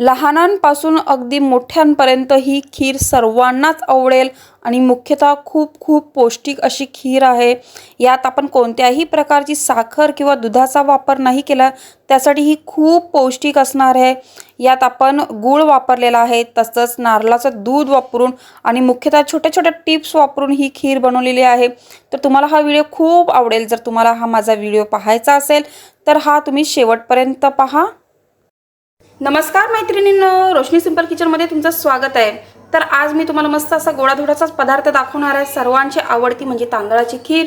लहानांपासून अगदी मोठ्यांपर्यंत ही खीर सर्वांनाच आवडेल आणि मुख्यतः खूप खूप पौष्टिक अशी खीर आहे. यात आपण कोणत्याही प्रकारची साखर किंवा दुधाचा वापर नाही केला त्यासाठी ही खूप पौष्टिक असणार आहे. यात आपण गूळ वापरलेला आहे तसंच नारळाचं दूध वापरून आणि मुख्यतः छोट्या छोट्या टिप्स वापरून ही खीर बनवलेली आहे. तर तुम्हाला हा व्हिडिओ खूप आवडेल. जर तुम्हाला हा माझा व्हिडिओ पाहायचा असेल तर हा तुम्ही शेवटपर्यंत पहा. नमस्कार मैत्रिणींनो रोशनी सिंपल किचनमध्ये तुमचं स्वागत आहे. तर आज मी तुम्हाला मस्त असा गोडाधोडाचाच पदार्थ दाखवणार आहे. सर्वांची आवडती म्हणजे तांदळाची खीर.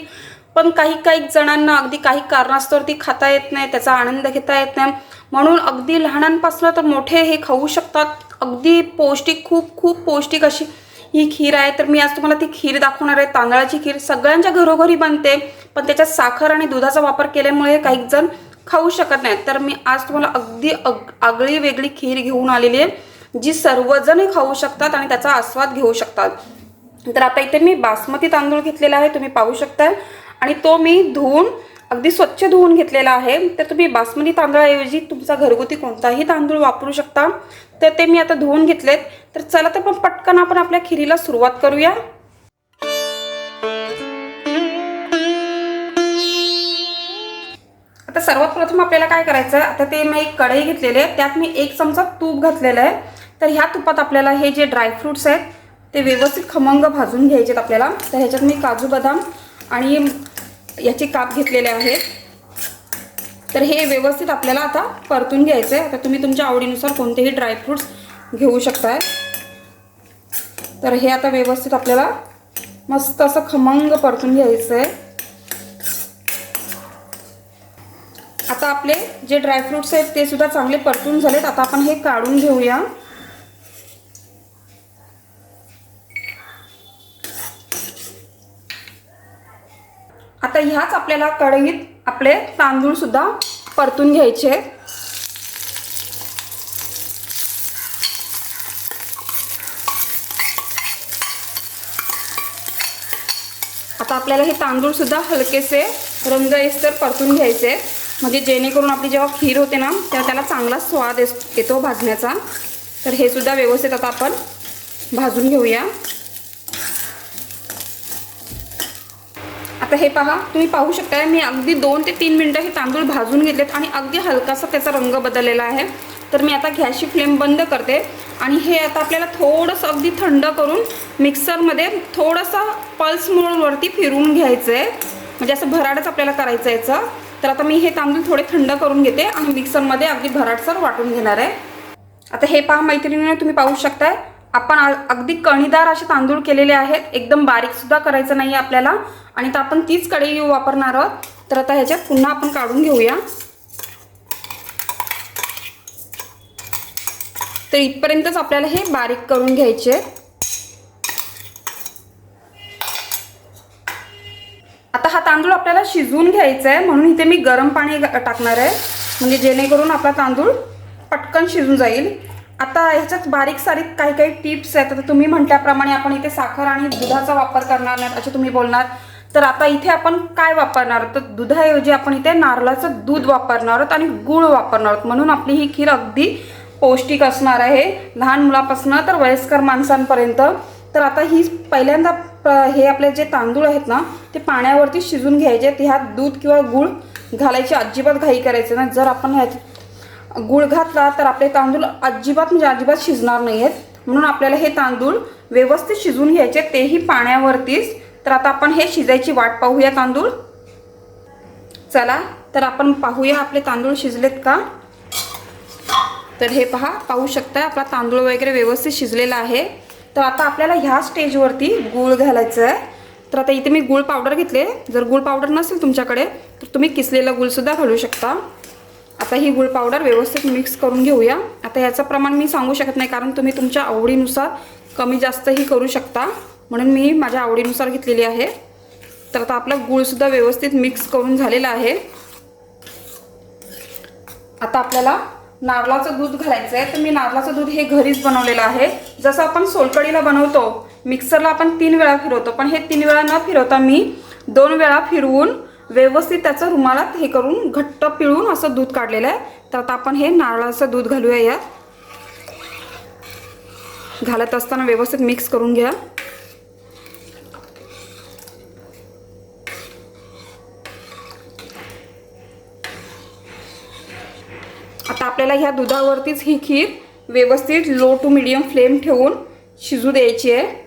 पण काही काही जणांना अगदी काही कारणास्तव ती खाता येत नाही त्याचा आनंद घेता येत नाही. म्हणून अगदी लहानांपासून तर मोठे हे खाऊ शकतात. अगदी पौष्टिक खूप खूप पौष्टिक अशी ही खीर आहे. तर मी आज तुम्हाला ती खीर दाखवणार आहे तांदळाची खीर. सगळ्यांच्या घरोघरी बनते पण त्याच्यात साखर आणि दुधाचा वापर केल्यामुळे काही जण खाऊ शकत नाही. तर मी आज तुम्हाला अगदी अग आगळी वेगळी खीर घेऊन आलेली आहे जी सर्वजण खाऊ शकतात आणि त्याचा आस्वाद घेऊ शकतात. तर आता इथे मी बासमती तांदूळ घेतलेला आहे तुम्ही पाहू शकता आणि तो मी धुवून अगदी स्वच्छ धुवून घेतलेला आहे. तर तुम्ही बासमती तांदळाऐवजी तुमचा घरगुती कोणताही तांदूळ वापरू शकता. तर ते मी आता धुवून घेतलेत. तर चला तर पण पटकन आपण आपल्या खिरीला सुरुवात करूया. आता सर्वात प्रथम आपल्याला काय करायचं आहे? आता ते मी एक कढई घेतलेली आहे. त्यात मी एक चमचा तूप घातलेलं आहे. तर ह्या तुपात आपल्याला हे जे ड्रायफ्रूट्स आहेत ते व्यवस्थित खमंग भाजून घ्यायचेत आपल्याला. तर ह्याच्यात मी काजू बदाम आणि याचे काप घेतलेले आहेत तर हे व्यवस्थित आपल्याला आता परतून घ्यायचं आहे आता तुम्ही तुमच्या आवडीनुसार कोणतेही ड्रायफ्रूट्स घेऊ शकताय. तर हे आता व्यवस्थित आपल्याला मस्त असं खमंग परतून घ्यायचं आहे आता आपले जे ड्रायफ्रुट्स आहेत ते सुद्धा चांगले परतून झालेत. आता आपण हे काढून घेऊया. आता ह्याच आपल्याला कढईत आपले तांदूळ सुद्धा परतून घ्यायचे आता आपल्याला हे तांदूळ सुद्धा हलकेसे रंग येस्तर परतून घ्यायचे म्हणजे जेणेकरून आपली जेव्हा खीर होते ना तेव्हा त्याला चांगला स्वाद येतो भाजण्याचा. तर हे सुद्धा व्यवस्थित आता आपण भाजून घेऊया. आता हे पहा तुम्ही पाहू शकता मी अगदी दोन ते तीन मिनटं हे तांदूळ भाजून घेतलेत आणि अगदी हलकासा त्याचा रंग बदललेला आहे. तर मी आता गॅसची फ्लेम बंद करते आणि हे आता आपल्याला थोडंसं अगदी थंड करून मिक्सरमध्ये थोडंसं पल्स मोडवरती फिरून घ्यायचं आहे म्हणजे असं भराडच आपल्याला करायचं याचं. तर आता मी हे तांदूळ थोडे थंड करून घेते आणि मिक्सरमध्ये अगदी भराटसर वाटून घेणार आहे. आता हे पहा मैत्रिणीने तुम्ही पाहू शकताय. आपण अगदी कणीदार असे तांदूळ केलेले आहेत. एकदम बारीकसुद्धा करायचं नाही आपल्याला. आणि तर आपण तीच कढई वापरणार आहोत. तर आता ह्याच्यात पुन्हा आपण काढून घेऊया. तर इथपर्यंतच आपल्याला हे बारीक करून घ्यायचे आता हा तांदूळ आपल्याला शिजवून घ्यायचा आहे म्हणून इथे मी गरम पाणी टाकणार आहे. म्हणजे जेणेकरून आपला तांदूळ पटकन शिजून जाईल. आता ह्याच्यात बारीक सारीक काही काही टिप्स आहेत. आता तुम्ही म्हटल्याप्रमाणे आपण इथे साखर आणि दुधाचा वापर करणार नाही असे तुम्ही बोलणार. तर आता इथे आपण काय वापरणार आहोत? तर दुधाऐवजी आपण इथे नारळाचं दूध वापरणार आहोत आणि गूळ वापरणार आहोत. म्हणून आपली ही खीर अगदी पौष्टिक असणार आहे. लहान मुलापासून तर वयस्कर माणसांपर्यंत. तर आता ही पहिल्यांदा हे आपले जे तांदूळ आहेत ना ते पाण्यावरती शिजून घ्यायचे. ह्यात दूध किंवा गूळ घालायची अजिबात घाई करायचे ना जर आपण ह्यात गूळ घातला तर आपले तांदूळ अजिबात म्हणजे अजिबात शिजणार नाही आहेत म्हणून आपल्याला हे तांदूळ व्यवस्थित शिजून घ्यायचे. तेही पाण्यावरतीच. तर आता आपण हे शिजायची वाट पाहूया तांदूळ. चला तर आपण पाहूया आपले तांदूळ शिजलेत का? तर हे पहा पाहू शकता आपला तांदूळ वगैरे व्यवस्थित शिजलेला आहे. तर आता आपल्याला ह्या स्टेजवरती गूळ घालायचं आहे तर आता इथे मी गूळ पावडर घेतले. जर गूळ पावडर नसेल तुमच्याकडे तर तुम्ही किसलेला गूळसुद्धा घालू शकता. आता ही गूळ पावडर व्यवस्थित मिक्स करून घेऊया. आता याचं प्रमाण मी सांगू शकत नाही कारण तुम्ही तुमच्या आवडीनुसार कमी जास्तही करू शकता. म्हणून मी माझ्या आवडीनुसार घेतलेली आहे. तर आता आपला गूळसुद्धा व्यवस्थित मिक्स करून झालेला आहे. आता आपल्याला नारळाचं दूध घालायचं आहे तर मी नारळाचं दूध हे घरीच बनवलेलं आहे. जसं आपण सोलकडीला बनवतो मिक्सरला आपण तीन वेळा फिरवतो पण हे तीन वेळा न फिरवता मी दोन वेळा फिरवून व्यवस्थित त्याचं रुमालात हे करून घट्ट पिळून असं दूध काढलेलं आहे. तर आता आपण हे नारळाचं दूध घालूया यात घालत असताना व्यवस्थित मिक्स करून घ्या. आता आपल्याला ह्या दुधावरतीच ही खीर व्यवस्थित लो टू मिडियम फ्लेम ठेवून शिजू द्यायची आहे.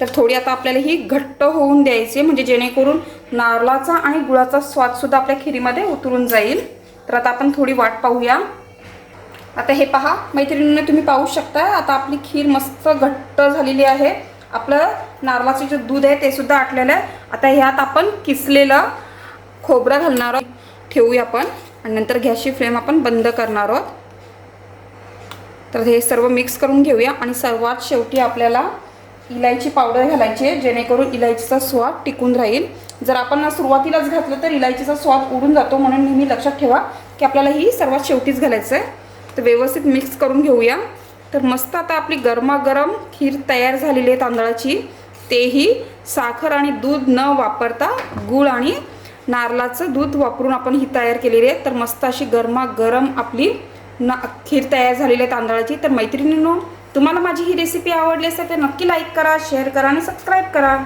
तर थोडी आता आपल्याला ही घट्ट होऊन द्यायची आहे, म्हणजे जेणेकरून नारळाचा आणि गुळाचा स्वादसुद्धा आपल्या खिरीमध्ये उतरून जाईल. तर आता आपण थोडी वाट पाहूया. आता हे पहा मैत्रिणींना तुम्ही पाहू शकता आता आपली खीर मस्त घट्ट झालेली आहे. आपलं नारळाचं जे दूध आहे ते सुद्धा आटलेलं आहे. आता ह्यात आपण किसलेलं खोबरं घालणार ठेवूया आपण. आणि नंतर गॅसची फ्लेम आपण बंद करणार आहोत. तर हे सर्व मिक्स करून घेऊया आणि सर्वात शेवटी आपल्याला इलायची पावडर घालायची आहे जेणेकरून इलायचीचा स्वाद टिकून राहील. जर आपण सुरुवातीलाच घातलं तर इलायचीचा स्वाद उडून जातो म्हणून नेहमी लक्षात ठेवा की आपल्याला ही सर्वात शेवटीच घालायचं आहे. तर व्यवस्थित मिक्स करून घेऊया. तर मस्त आता आपली गरमागरम खीर तयार झालेली आहे तांदळाची. तेही साखर आणि दूध न वापरता गूळ आणि नारळाचं दूध वापरून आपण ही तयार केलेली आहे. तर मस्त अशी गरमागरम आपली ना खीर तयार झालेली आहे तांदळाची. तर मैत्रिणींनो तुम्हाला माझी ही रेसिपी आवडली असेल तर नक्की लाईक करा शेअर करा आणि सबस्क्राईब करा.